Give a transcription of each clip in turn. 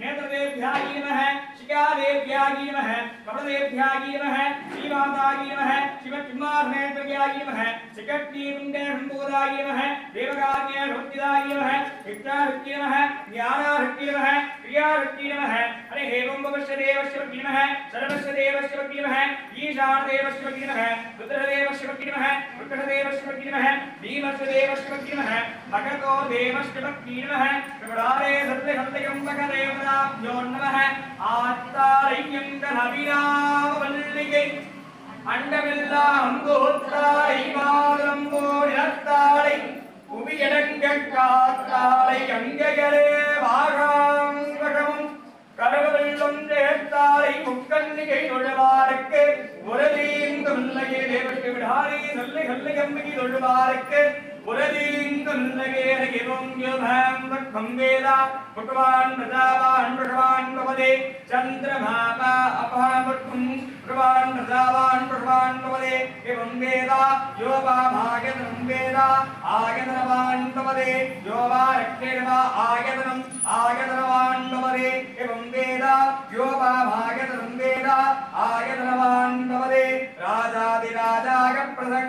नेत्रदेव्यागी नमः शिखादेव्यागी नमः कपलदेव्यागी नमः श्रीमातागी नमः शिवकुमारनेत्रयागी नमः शिखट्टीपुण्डेशम्भूदागी नमः देवकार्यहृत्यागी नमः हित्राहृत्य नमः ज्ञानाहृत्य नमः क्रियाहृत्य नमः। हरे हेवं भवस्य देवस्य नमः, सर्वस्य देवस्य नमः, ईशानदेवस्य नमः रुद्रदेव वक्ति नमः वृषदेवस्य वक्ति नमः भीमस्य देवस्य वक्ति नमः भगतो देवस्य वक्ति नमः विवरारे सर्वे सत्यकम्बकदेवताभ्यो नमः ஆத்தாரையும் கனவினாவல்லிகை அண்டமெல்லாம் கோத்தாரை மாதம் போடாத்தாளை புவியடங்க காத்தாளை அங்கையரே வாகாங்கமும் கடவுளும் தேத்தாளை முக்கன்னிகை தொழுவாருக்கு உரதீங்கும் இல்லையே தேவற்கு விடாரே நல்ல கல்லை அம்மிகை தொழுவாருக்கு உரதீங்கும் இல்லையே எவம் யுகம் வக்கம் வேதா புட்வான் பிரதாவான் புஷ்வான் பவதே சந்திரமாபா அபாமுட்கும் புஷ்வான் பிரதாவான் புஷ்வான் பவதே எவம் வேதா யோபா பாகதனம் வேதா ஆகதனவான் பவதே யோபா ரக்ஷேர்வா ஆகதனம் ஆகதனவான் பவதே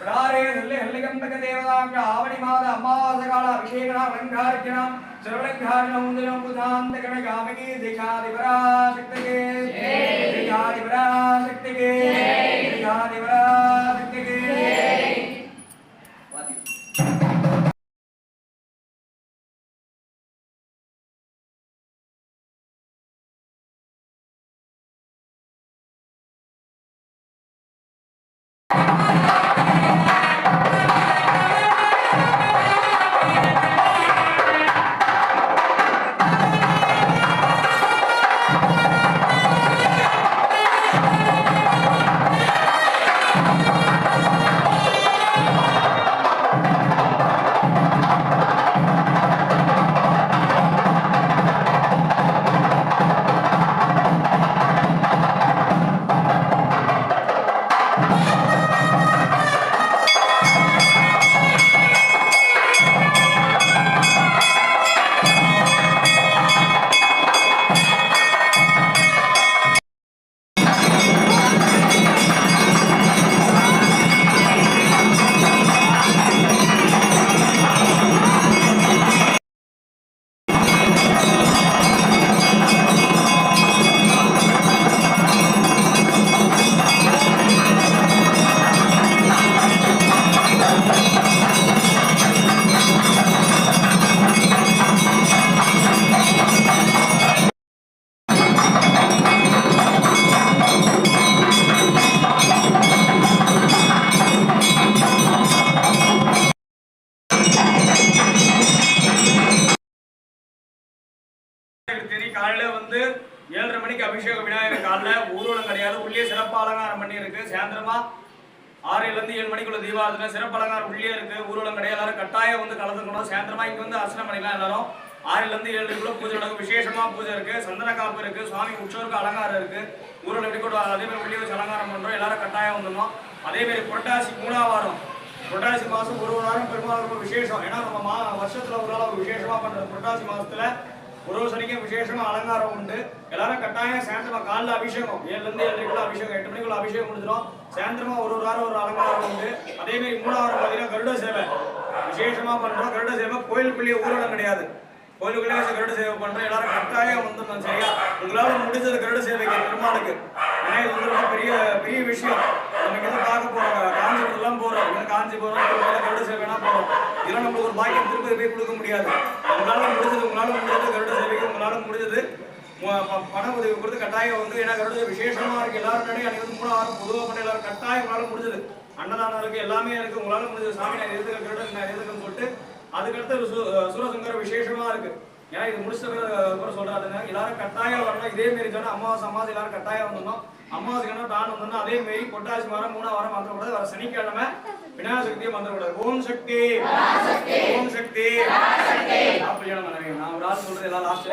பிராரே நல்ல ஹல்லிகம்பக தேவதாங்க ஆவணி மாத அமாவாச கால அபிஷேகன அலங்காரிக்கணம் சர்வலங்காரணம் முந்திரம் புதாந்த திகாதிபராசக்திகே திகாதிபராசக்திகே திகாதிபராசக்திகே தெரியும் காலையில வந்து ஏழரை மணிக்கு அபிஷேகம் விநாயகர் காலைல. ஊர்வலம் கிடையாது. உள்ளே சிறப்பு அலங்காரம் பண்ணி இருக்கு சாயந்தரமா ஆறுல இருந்து ஏழு மணிக்குள்ள தீபாவளி சிறப்பு அலங்காரம் உள்ளே இருக்கு. ஊர்வலம் கிடையாது. எல்லாரும் கட்டாயம் வந்து கலந்துக்கணும். சாயந்தரமா இங்க வந்து அர்ச்சனை பண்ணிக்கலாம் எல்லாரும் ஆறுல இருந்து பூஜை நடக்கும். விசேஷமா பூஜை இருக்கு. சந்தன காப்பு இருக்கு. சுவாமி உற்சவருக்கு அலங்காரம் இருக்கு. ஊர்வலம் எப்படி கூட அதே மாதிரி உள்ளே வச்சு அலங்காரம் பண்றோம். எல்லாரும் கட்டாயம் வந்துடணும். அதே மாதிரி புரட்டாசி மூணாவாரம். புரட்டாசி மாசம் ஒரு ஒரு வாரம் பெருமாள் ரொம்ப விசேஷம். ஏன்னா நம்ம மா வருஷத்துல ஒரு நாள் விசேஷமா பண்றது புரட்டாசி மாசத்துல. ஒரு ஒரு விசேஷமா அலங்காரம் உண்டு எல்லாரும் கட்டாயம் சாயந்தரமா காலைல அபிஷேகம் ஏழுல இருந்து ஏழரைக்குள்ள அபிஷேகம் எட்டு மணிக்குள்ள அபிஷேகம் முடிஞ்சிடும் சாயந்தரமா ஒரு ஒரு வாரம் ஒரு அலங்காரம் உண்டு அதே மாதிரி மூணாவது பார்த்தீங்கன்னா கருட சேவை விசேஷமா பண்றோம் கருட சேவை கோயிலுக்குள்ளேயே ஊரடம் கிடையாது கோயிலுக்குள்ளேயே கருட சேவை பண்றோம் எல்லாரும் கட்டாயம் வந்துடணும் சரியா உங்களால முடிஞ்சது கருட சேவைக்கு பெருமாளுக்கு ஏன்னா இது வந்து ரொம்ப பெரிய பெரிய விஷயம் நம்ம இங்க பார்க்க போறோம் காஞ்சிபுரம் எல்லாம் போறோம் இங்க காஞ்சி போறோம் திருப்பதியில கருட சேவைனா போறோம் இதெல்லாம் நம்மளுக்கு ஒரு பாக்கியம் திருப்பதி போய் கொடுக்க முடியாது உங்களால முடிஞ்சது உங்களால முடிஞ்சது கருட காலம் முடிஞ்சது. பண உதவி கொடுத்து கட்டாயம் வந்து ஏன்னா கருட விசேஷமா இருக்கு. எல்லாரும் முன்னாடி அன்னைக்கு வந்து மூணு ஆறு பொதுவாக பண்ண எல்லாரும் கட்டாயம் உங்களால் முடிஞ்சது. அன்னதானம் இருக்கு எல்லாமே இருக்கு. உங்களால் முடிஞ்சது. சாமி நான் எதுக்கு கருட நான் எதுக்குன்னு சொல்லிட்டு அதுக்கடுத்து சு- சூரசங்கர விசேஷமா இருக்கு. ஏன்னா இது முடிச்சது கூட சொல்றாதுங்க. எல்லாரும் கட்டாயம் வரணும். இதே மாரி சொன்னா அமாவாசை அமாவாசை எல்லாரும் கட்டாயம் வந்துடணும். அமாவாசைக்கு தான் வந்தோம்னா அதே மாரி பொட்டாசி வாரம் மூணாம் வாரம் மாத்திர கூடாது வர சனிக்கிழமை விநாயகர் சக்தியை மாத்திர கூடாது ஓம் சக்தி. ஓம் சக்தி மனைவி நான் ஒரு ஆள் சொல்றது எல்லாம் லாஸ்ட்